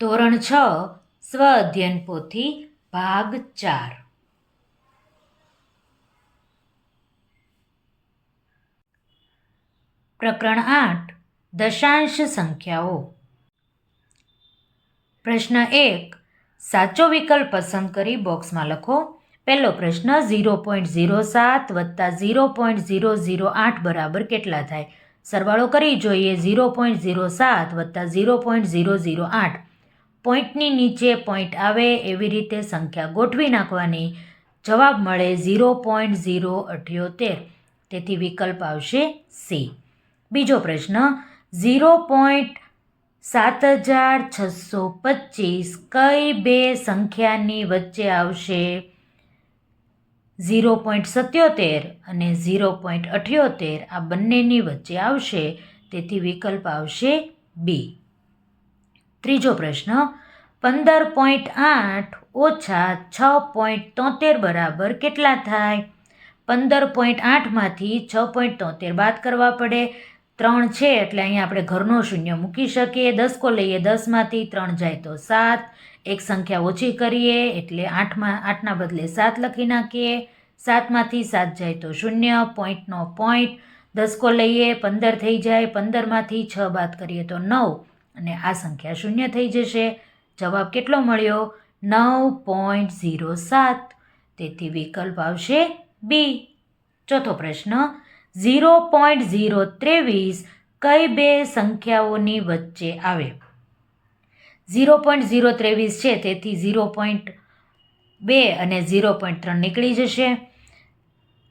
ધોરણ છ સ્વ અધ્યયન પોથી ભાગ ચાર. પ્રકરણ આઠ, દશાંશ સંખ્યાઓ. પ્રશ્ન એક, સાચો વિકલ્પ પસંદ કરી બોક્સમાં લખો. પહેલો પ્રશ્ન, ઝીરો પોઈન્ટ ઝીરો સાત વત્તા ઝીરો પોઈન્ટ ઝીરો ઝીરો આઠ બરાબર કેટલા થાય? સરવાળો કરી જોઈએ, ઝીરો પોઈન્ટ ઝીરો સાત વત્તા ઝીરો પોઈન્ટ ઝીરો ઝીરો આઠ. પોઈન્ટની નીચે પોઈન્ટ આવે એવી રીતે સંખ્યા ગોઠવી નાખવાની. જવાબ મળે ઝીરો પોઈન્ટ ઝીરો અઠ્યોતેર. તેથી વિકલ્પ આવશે સી. બીજો પ્રશ્ન, ઝીરો પોઈન્ટ સાત હજાર છસો પચીસ કઈ બે સંખ્યાની વચ્ચે આવશે? ઝીરો પોઈન્ટ સત્યોતેર અને ઝીરો પોઈન્ટ અઠ્યોતેર આ બંનેની વચ્ચે આવશે. તેથી વિકલ્પ આવશે બી. ત્રીજો પ્રશ્ન, પંદર પોઈન્ટ આઠ ઓછા છ પોઈન્ટ તોતેર બરાબર કેટલા થાય? પંદર પોઈન્ટ આઠમાંથી છ પોઈન્ટ તોતેર બાદ કરવા પડે. ત્રણ છે એટલે અહીંયા આપણે ઘરનો શૂન્ય મૂકી શકીએ. દસકો લઈએ દસમાંથી ત્રણ જાય તો સાત. એક સંખ્યા ઓછી કરીએ એટલે આઠમાં, આઠના બદલે સાત લખી નાખીએ. સાતમાંથી સાત જાય તો શૂન્ય પોઈન્ટનો પોઈન્ટ. દસકો લઈએ પંદર થઈ જાય, પંદરમાંથી છ બાદ કરીએ તો નવ. અને આ સંખ્યા શૂન્ય થઈ જશે. જવાબ કેટલો મળ્યો? નવ પોઈન્ટ ઝીરો સાત. તેથી વિકલ્પ આવશે બી ચોથો પ્રશ્ન, ઝીરો પોઈન્ટ ઝીરો ત્રેવીસ કઈ બે સંખ્યાઓની વચ્ચે આવે? ઝીરો પોઈન્ટ ઝીરો ત્રેવીસ છે, તેથી ઝીરો પોઈન્ટ બે અને ઝીરો પોઈન્ટ ત્રણ નીકળી જશે.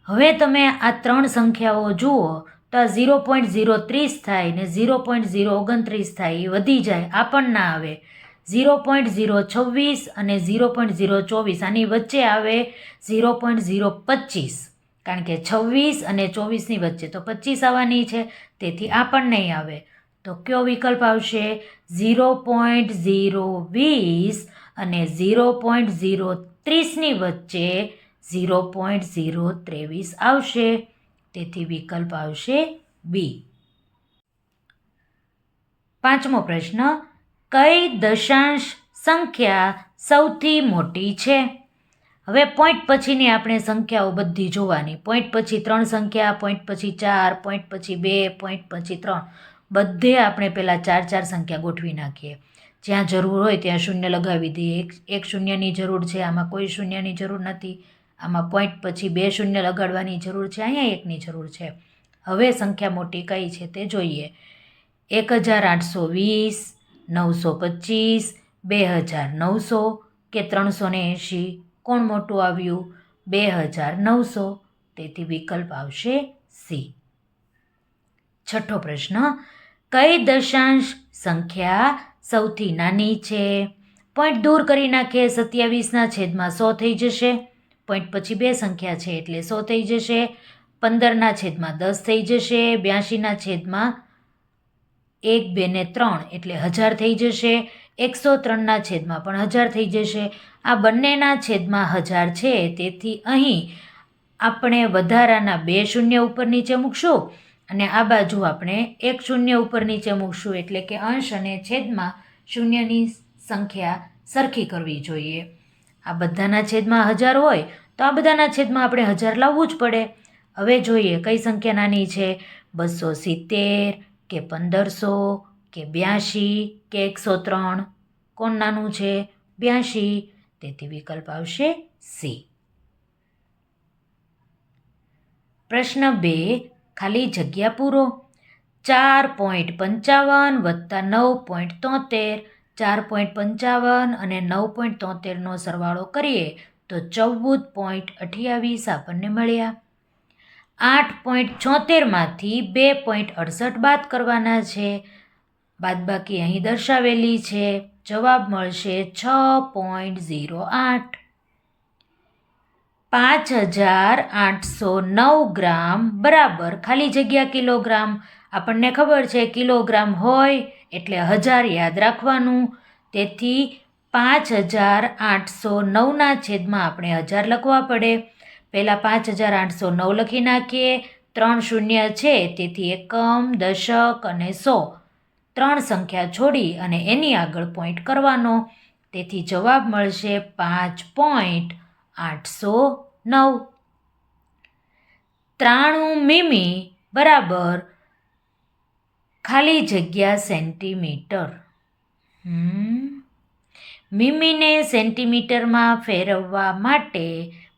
હવે તમે આ ત્રણ સંખ્યાઓ જુઓ તો ઝીરો પોઈન્ટ ઝીરો ત્રીસ થાય ને ઝીરો પોઈન્ટ ઝીરો ઓગણત્રીસ થાય, એ વધી જાય, આ પણ ના આવે. ઝીરો પોઈન્ટ ઝીરો છવ્વીસ અને ઝીરો પોઈન્ટ ઝીરો ચોવીસ, આની વચ્ચે આવે ઝીરો પોઈન્ટ ઝીરો પચીસ. કારણ કે છવ્વીસ અને ચોવીસની વચ્ચે, તો પચીસ આવવાની છે, તેથી આ પણ નહીં આવે. તો કયો વિકલ્પ આવશે? ઝીરો પોઈન્ટ ઝીરો વીસ અને ઝીરો પોઈન્ટ ઝીરો ત્રીસની વચ્ચે ઝીરો પોઈન્ટ ઝીરો ત્રેવીસ આવશે. તેથી વિકલ્પ આવશે બી પાંચમો પ્રશ્ન, કઈ દશાંશ સંખ્યા સૌથી મોટી છે? હવે પોઈન્ટ પછીની આપણે સંખ્યાઓ બધી જોવાની. પોઈન્ટ પછી ત્રણ સંખ્યા પોઈન્ટ પછી ચાર પોઈન્ટ પછી બે પોઈન્ટ પછી ત્રણ. બધે આપણે પહેલાં ચાર ચાર સંખ્યા ગોઠવી નાખીએ. જ્યાં જરૂર હોય ત્યાં શૂન્ય લગાવી દઈએ. એક એક શૂન્યની જરૂર છે. આમાં કોઈ શૂન્યની જરૂર નથી. આમાં પોઈન્ટ પછી બે શૂન્ય લગાડવાની જરૂર છે, અહીંયા એકની જરૂર છે. હવે સંખ્યા મોટી કઈ છે તે જોઈએ. એક હજાર આઠસો વીસ, નવસો પચીસ, બે હજાર નવસો કે ત્રણસો ને એંશી? કોણ મોટું આવ્યું? બે હજાર નવસો. તેથી વિકલ્પ આવશે સી. છઠ્ઠો પ્રશ્ન, કઈ દશાંશ સંખ્યા સૌથી નાની છે? પોઈન્ટ દૂર કરી નાખે સત્યાવીસના છેદમાં સો થઈ જશે. પોઈન્ટ પછી બે સંખ્યા છે એટલે સો થઈ જશે, પંદરના છેદમાં દસ થઈ જશે બ્યાસીના છેદમાં એક, બે ને ત્રણ એટલે હજાર થઈ જશે, એકસો ત્રણના છેદમાં પણ હજાર થઈ જશે. આ બંનેના છેદમાં હજાર છે, તેથી અહીં આપણે વધારાના બે શૂન્ય ઉપર નીચે મૂકશું અને આ બાજુ આપણે એક શૂન્ય ઉપર નીચે મૂકશું એટલે કે અંશ અને છેદમાં શૂન્યની સંખ્યા સરખી કરવી જોઈએ. આ બધાના છેદમાં હજાર હોય, તો આ બધાના છેદમાં આપણે હજાર લાવવું જ પડે. હવે જોઈએ કઈ સંખ્યા નાની છે. બસો સિત્તેર કે પંદરસો કે બ્યાસી કે એકસો ત્રણ. કોણ નાનું છે? બ્યાસી તેથી વિકલ્પ આવશે સી. પ્રશ્ન બે, ખાલી જગ્યા પૂરો. ચાર પોઈન્ટ પંચાવન વત્તા નવ પોઈન્ટ તોતેર ચાર પોઈન્ટ પંચાવન અને નવ પોઈન્ટ તોતેરનો સરવાળો કરીએ તો ચૌદ પોઈન્ટ અઠ્યાવીસ આપણને મળ્યા. આઠ પોઈન્ટ છોતેરમાંથી બે પોઈન્ટ અડસઠ બાદ કરવાના છે. બાદબાકી અહીં દર્શાવેલી છે. જવાબ મળશે છ પોઈન્ટ ઝીરો આઠ. પાંચ હજાર આઠસો નવ ગ્રામ બરાબર ખાલી જગ્યા કિલોગ્રામ. આપણને ખબર છે કિલોગ્રામ હોય એટલે હજાર યાદ રાખવાનું. તેથી પાંચ હજાર આઠસો નવના છેદમાં આપણે હજાર લખવા પડે. પહેલાં પાંચ હજાર આઠસો નવ લખી નાખીએ. ત્રણ શૂન્ય છે, તેથી એકમ, દશક અને સો. ત્રણ સંખ્યા છોડી અને એની આગળ પોઈન્ટ કરવાનો. તેથી જવાબ મળશે પાંચ પોઈન્ટ આઠસો નવ. ત્રાણું મીમી બરાબર ખાલી જગ્યા સેન્ટીમીટર. મિમીને સેન્ટીમીટરમાં ફેરવવા માટે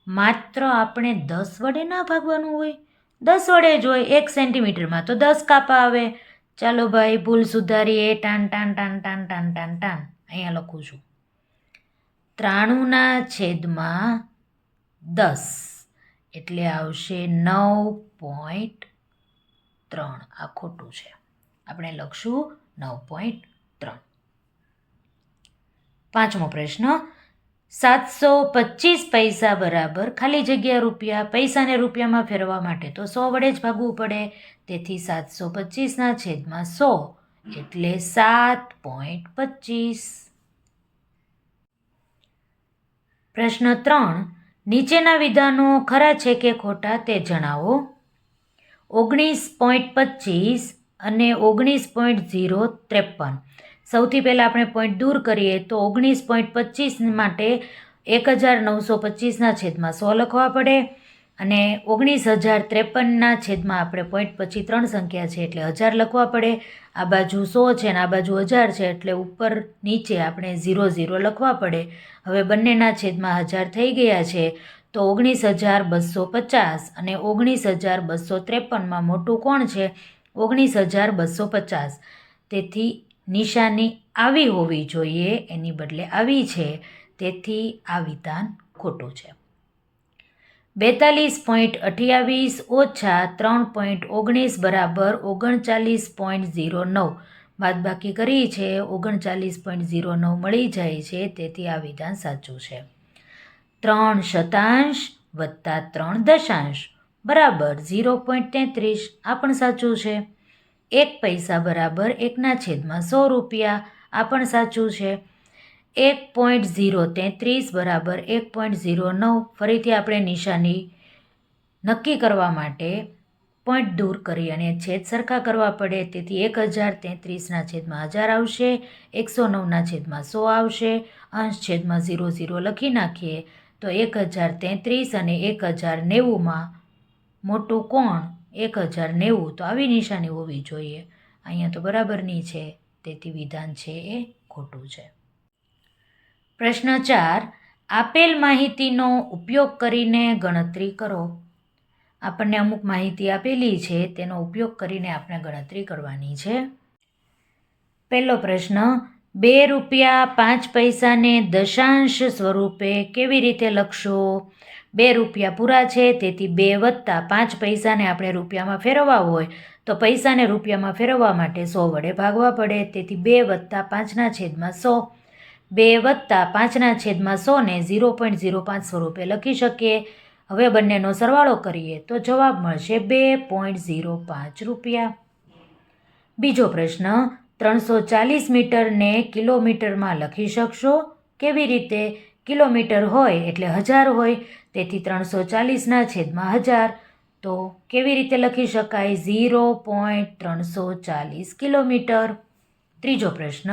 માત્ર આપણે દસ વડે ના ભાગવાનું હોય? દસ વડે જ હોય, એક સેન્ટીમીટરમાં તો દસ કાપા આવે. ચાલો ભાઈ, ભૂલ સુધારીએ. ટાન ટાન ટાન ટાન ટાન ટાન ટાન. અહીંયા લખું છું. ત્રાણુંના છેદમાં દસ એટલે આવશે નવ પોઈન્ટ ત્રણ. આ ખોટું છે. આપણે લખશું નવ પોઈન્ટ ત્રણ. પાંચમો પ્રશ્ન, સાતસો પચીસ પૈસા બરાબર ખાલી જગ્યા રૂપિયા, પૈસાને રૂપિયામાં ફેરવવા માટે તો સો વડે જ ભાગવું પડે. તેથી સાતસો પચીસના છેદમાં સો એટલે સાત પોઈન્ટ પચીસ. પ્રશ્ન ત્રણ, નીચેના વિધાનો ખરા છે કે ખોટા તે જણાવો. ઓગણીસ પોઈન્ટ પચીસ અને ઓગણીસ પોઈન્ટ ઝીરો ત્રેપન. સૌથી પહેલાં આપણે પોઈન્ટ દૂર કરીએ તો ઓગણીસ પોઈન્ટ પચીસ માટે એક હજાર નવસો પચીસના છેદમાં સો લખવા પડે અને ઓગણીસ હજાર ત્રેપનના છેદમાં આપણે પોઈન્ટ પછી ત્રણ સંખ્યા છે એટલે હજાર લખવા પડે. આ બાજુ સો છે અને આ બાજુ હજાર છે એટલે ઉપર નીચે આપણે ઝીરો ઝીરો લખવા પડે. હવે બંનેના છેદમાં હજાર થઈ ગયા છે તો ઓગણીસ હજાર બસો પચાસ અને ઓગણીસ હજાર બસો ત્રેપનમાં મોટું કોણ છે? ઓગણીસ હજાર બસો પચાસ. તેથી નિશાની આવી હોવી જોઈએ, એની બદલે આવી છે. તેથી આ વિધાન ખોટું છે. બેતાલીસ પોઈન્ટ અઠ્યાવીસ ઓછા ત્રણ પોઈન્ટ ઓગણીસ બરાબર ઓગણચાલીસ પોઈન્ટ ઝીરો નવ. બાદબાકી કરી છે, ઓગણચાલીસ પોઈન્ટ ઝીરો નવ મળી જાય છે, તેથી આ વિધાન સાચું છે. ત્રણ શતાંશ વત્તા ત્રણ દશાંશ. બરાબર ઝીરો પોઈન્ટ તેત્રીસ. આ પણ સાચું છે. એક પૈસા બરાબર એકના છેદમાં સો રૂપિયા. આ પણ સાચું છે. એક પોઈન્ટ ઝીરો તેત્રીસ બરાબર એક પોઈન્ટ ઝીરો નવ. ફરીથી આપણે નિશાની નક્કી કરવા માટે પોઈન્ટ દૂર કરી અને છેદ સરખા કરવા પડે. તેથી એક હજાર તેત્રીસના છેદમાં હજાર આવશે, એકસો નવના છેદમાં સો આવશે. અંશ છેદમાં ઝીરો ઝીરો લખી નાખીએ તો એક હજાર તેત્રીસ અને એક હજાર નેવુંમાં મોટું કોણ? એક હજાર નેવું. તો આવી નિશાની હોવી જોઈએ. અહીંયા તો બરાબરની છે. તેથી વિધાન છે એ ખોટું છે. પ્રશ્ન ચાર. આપેલ માહિતીનો ઉપયોગ કરીને ગણતરી કરો. આપણને અમુક માહિતી આપેલી છે. તેનો ઉપયોગ કરીને આપણે ગણતરી કરવાની છે. પહેલો પ્રશ્ન. બે રૂપિયા પાંચ પૈસાને દશાંશ સ્વરૂપે કેવી રીતે લખશો? બે રૂપિયા પૂરા છે, તેથી બે વત્તા પાંચ પૈસાને આપણે રૂપિયામાં ફેરવવા હોય તો પૈસાને રૂપિયામાં ફેરવવા માટે સો વડે ભાગવા પડે, તેથી બે વત્તા પાંચના છેદમાં સો. બે વત્તા પાંચના છેદમાં સોને ઝીરો પોઈન્ટ ઝીરો પાંચ સ્વરૂપે લખી શકીએ. હવે બંનેનો સરવાળો કરીએ તો જવાબ મળશે બે પોઈન્ટ ઝીરો પાંચ રૂપિયા. બીજો પ્રશ્ન, ત્રણસો ચાલીસ મીટરને કિલોમીટરમાં લખી શકશો? કેવી રીતે? કિલોમીટર હોય એટલે હજાર હોય, તેથી ત્રણસો ચાલીસના છેદમાં હજાર. તો કેવી રીતે લખી શકાય? ઝીરો પોઈન્ટ ત્રણસો ચાલીસ કિલોમીટર. ત્રીજો પ્રશ્ન,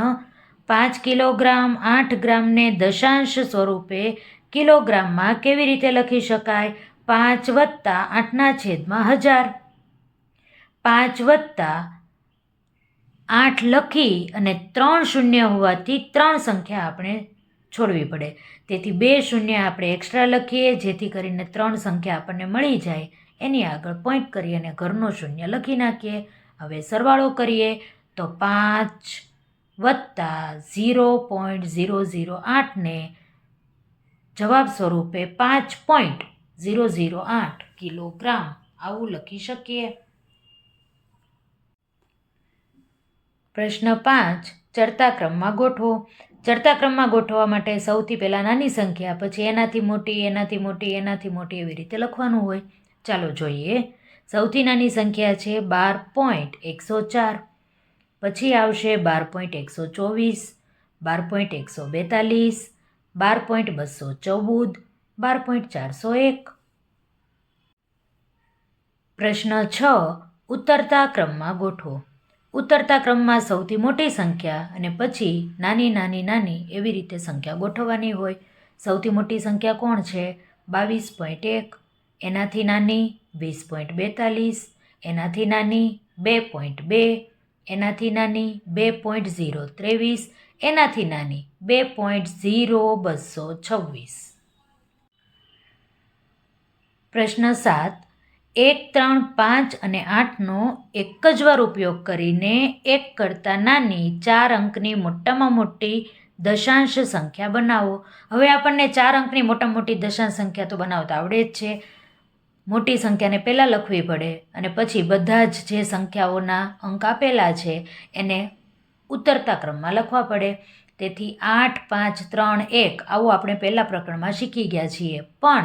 પાંચ કિલોગ્રામ આઠ ગ્રામને દશાંશ સ્વરૂપે કિલોગ્રામમાં કેવી રીતે લખી શકાય? પાંચ વત્તા આઠના છેદમાં હજાર. પાંચ વત્તા આઠ લખી અને ત્રણ શૂન્ય હોવાથી ત્રણ સંખ્યા આપણે છોડવી પડે. તેથી બે શૂન્ય આપણે એક્સ્ટ્રા લખીએ, જેથી કરીને ત્રણ સંખ્યા આપણને મળી જાય. એની આગળ પોઈન્ટ કરી અને ઘરનો શૂન્ય લખી નાખીએ. હવે સરવાળો કરીએ, તો પાંચ વત્તા ઝીરો પોઈન્ટ ઝીરો ઝીરો આઠને જવાબ સ્વરૂપે પાંચ પોઈન્ટ ઝીરો ઝીરો આઠ કિલોગ્રામ આવું લખી શકીએ. પ્રશ્ન પાંચ, ચડતા ક્રમમાં ગોઠવો. ચડતા ક્રમમાં ગોઠવવા માટે સૌથી પહેલાં નાની સંખ્યા, પછી એનાથી મોટી એનાથી મોટી એનાથી મોટી એવી રીતે લખવાનું હોય. ચાલો જોઈએ. સૌથી નાની સંખ્યા છે બાર પોઈન્ટ એકસો ચાર. પછી આવશે બાર પોઈન્ટ એકસો ચોવીસ, બાર પોઈન્ટ એકસો બેતાલીસ, બાર પોઈન્ટ બસો ચૌદ, બાર પોઈન્ટ ચારસો એક. પ્રશ્ન છ. ઉતરતા ક્રમમાં ગોઠવો. ઉતરતા ક્રમમાં સૌથી મોટી સંખ્યા અને પછી નાની નાની નાની એવી રીતે સંખ્યા ગોઠવવાની હોય. સૌથી મોટી સંખ્યા કોણ છે? બાવીસ પોઈન્ટ એક, એનાથી નાની વીસ પોઈન્ટ બેતાલીસ, એનાથી નાની બે પોઈન્ટ બે, એનાથી નાની બે પોઈન્ટ ઝીરો ત્રેવીસ, એનાથી નાની બે પોઈન્ટ ઝીરો બસો છવ્વીસ. પ્રશ્ન સાત એક, ત્રણ, પાંચ અને આઠનો એક જ વાર ઉપયોગ કરીને એક કરતાં નાની ચાર અંકની મોટામાં મોટી દશાંશ સંખ્યા બનાવો. હવે આપણને ચાર અંકની મોટા મોટી દશાંશ સંખ્યા તો બનાવતા આવડે જ છે. મોટી સંખ્યાને પહેલાં લખવી પડે અને પછી બધા જ જે સંખ્યાઓના અંક આપેલા છે એને ઉતરતા ક્રમમાં લખવા પડે. તેથી આઠ, પાંચ, ત્રણ, એક આવું આપણે પહેલાં પ્રકરણમાં શીખી ગયા છીએ. પણ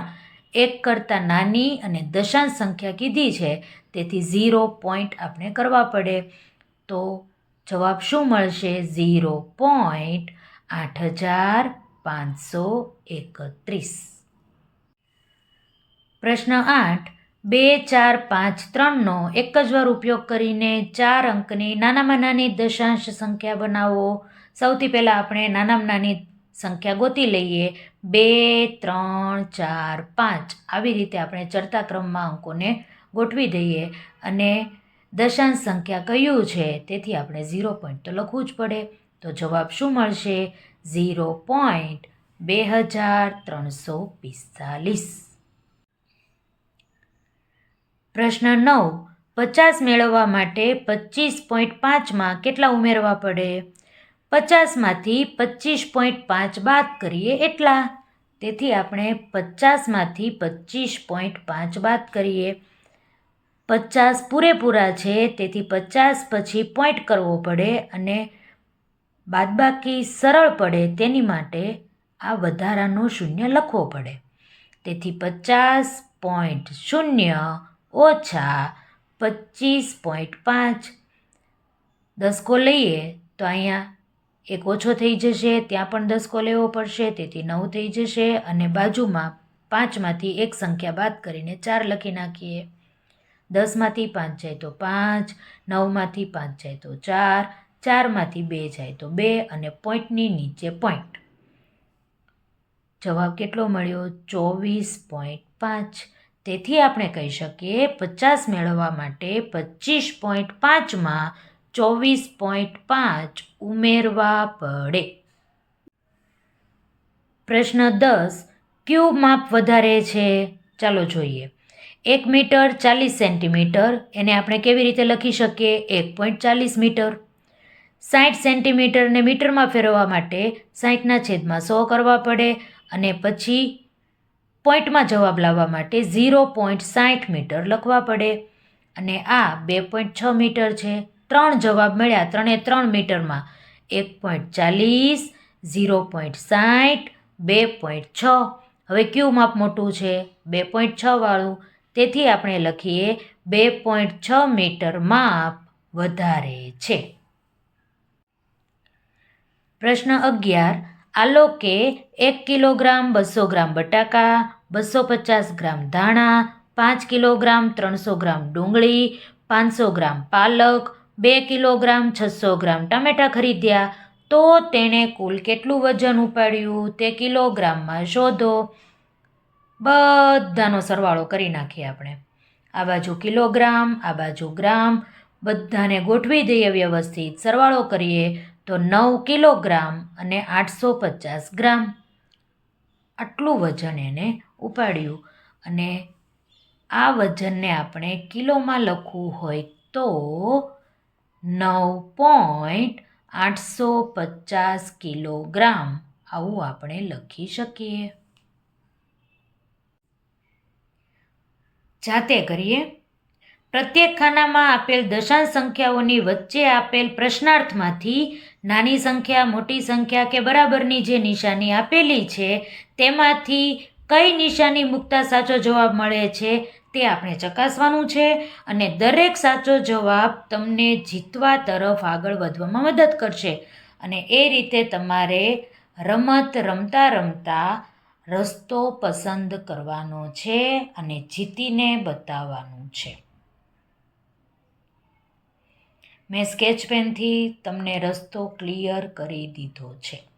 એક કરતાં નાની અને દશાંશ સંખ્યા કીધી છે, તેથી ઝીરો પોઈન્ટ આપણે કરવા પડે. તો જવાબ શું મળશે? ઝીરો પોઈન્ટ આઠ હજાર પાંચસો એકત્રીસ. પ્રશ્ન આઠ. બે, ચાર, પાંચ, ત્રણનો એક જ વાર ઉપયોગ કરીને ચાર અંકની નાનામાં નાની દશાંશ સંખ્યા બનાવો. સૌથી પહેલાં આપણે નાનામાં નાની સંખ્યા ગોતી લઈએ. બે, ત્રણ, ચાર, પાંચ આવી રીતે આપણે ચડતા ક્રમમાં અંકોને ગોઠવી દઈએ અને દશાંશ સંખ્યા કયું છે તેથી આપણે ઝીરો પોઈન્ટ તો લખવું જ પડે. તો જવાબ શું મળશે? ઝીરો પોઈન્ટ બે હજાર ત્રણસો પિસ્તાલીસ. પ્રશ્ન નવ. પચાસ મેળવવા માટે પચીસ પોઈન્ટ પાંચમાં કેટલા ઉમેરવા પડે? પચાસમાંથી પચીસ પોઈન્ટ પાંચ બાદ કરીએ એટલા. તેથી આપણે પચાસમાંથી પચીસ પોઈન્ટ પાંચ બાદ કરીએ. પચાસ પૂરેપૂરા છે, તેથી પચાસ પછી પોઈન્ટ કરવો પડે અને બાદબાકી સરળ પડે તેની માટે આ વધારાનો શૂન્ય લખવો પડે. તેથી પચાસ પોઈન્ટ શૂન્ય ઓછા પચીસ પોઈન્ટ પાંચ. દસકો લઈએ તો અહીંયા એક ઓછો થઈ જશે, ત્યાં પણ દસકો લેવો પડશે, તેથી નવ થઈ જશે અને બાજુમાં પાંચમાંથી એક સંખ્યા બાદ કરીને ચાર લખી નાખીએ. દસમાંથી પાંચ જાય તો પાંચ, નવમાંથી પાંચ જાય તો ચાર, ચારમાંથી બે જાય તો બે અને પોઈન્ટની નીચે પોઈન્ટ. જવાબ કેટલો મળ્યો? ચોવીસ પોઈન્ટ પાંચ. તેથી આપણે કહી શકીએ પચાસ મેળવવા માટે પચીસ પોઈન્ટ પાંચમાં ચોવીસ પોઈન્ટ પાંચ ઉમેરવા પડે. પ્રશ્ન દસ ક્યુ માપ વધારે છે? ચાલો જોઈએ. એક મીટર ચાલીસ સેન્ટીમીટર, એને આપણે કેવી રીતે લખી શકીએ? એક પોઈન્ટ ચાલીસ મીટર. સાઠ સેન્ટીમીટરને મીટરમાં ફેરવવા માટે સાઠના છેદમાં સો કરવા પડે અને પછી પોઈન્ટમાં જવાબ લાવવા માટે ઝીરો પોઈન્ટ સાઠ મીટર લખવા પડે. અને આ બે પોઈન્ટ છ મીટર છે. ત્રણ જવાબ મળ્યા. ત્રણે ત્રણ મીટરમાં એક પોઈન્ટ ચાલીસ, ઝીરો પોઈન્ટ સાઠ, બે પોઈન્ટ છ. હવે ક્યુ માપ મોટું છે? બે પોઈન્ટ છ વાળું. તેથી આપણે લખીએ બે પોઈન્ટ છ મીટર માપ વધારે છે. પ્રશ્ન અગિયાર. આલોકે એક કિલોગ્રામ બસો ગ્રામ બટાકા, બસો પચાસ ગ્રામ ધાણા, પાંચ કિલોગ્રામ ત્રણસો ગ્રામ ડુંગળી, પાંચસો ગ્રામ પાલક બે કિલોગ્રામ, છસો ગ્રામ ટામેટાં ખરીદ્યા, તો તેણે કુલ કેટલું વજન ઉપાડ્યું તે કિલોગ્રામમાં શોધો. બધાનો સરવાળો કરી નાખીએ આપણે. આ બાજુ કિલોગ્રામ, આ બાજુ ગ્રામ, બધાને ગોઠવી દઈએ વ્યવસ્થિત સરવાળો કરીએ તો નવ કિલોગ્રામ અને આઠસો પચાસ ગ્રામ. આટલું વજન એને ઉપાડ્યું અને આ વજનને આપણે કિલોમાં લખવું હોય તો નવ પોઈન્ટ આઠસો પચાસ કિલોગ્રામ. આવું આપણે લખી શકીએ. જાતે કરીએ. પ્રત્યેક ખાનામાં આપેલ દશાંશ સંખ્યાઓની વચ્ચે આપેલ પ્રશ્નાર્થમાંથી નાની સંખ્યા, મોટી સંખ્યા કે બરાબરની જે નિશાની આપેલી છે, તેમાંથી કઈ નિશાની મૂકતા સાચો જવાબ મળે છે? તે આપણે ચકાસવાનું છે અને દરેક સાચો જવાબ તમને જીતવા તરફ આગળ વધવામાં મદદ કરશે. અને એ રીતે તમારે રમત રમતા રમતા રસ્તો પસંદ કરવાનો છે અને જીતીને બતાવવાનું છે. મેં સ્કેચ પેનથી તમને રસ્તો ક્લિયર કરી દીધો છે.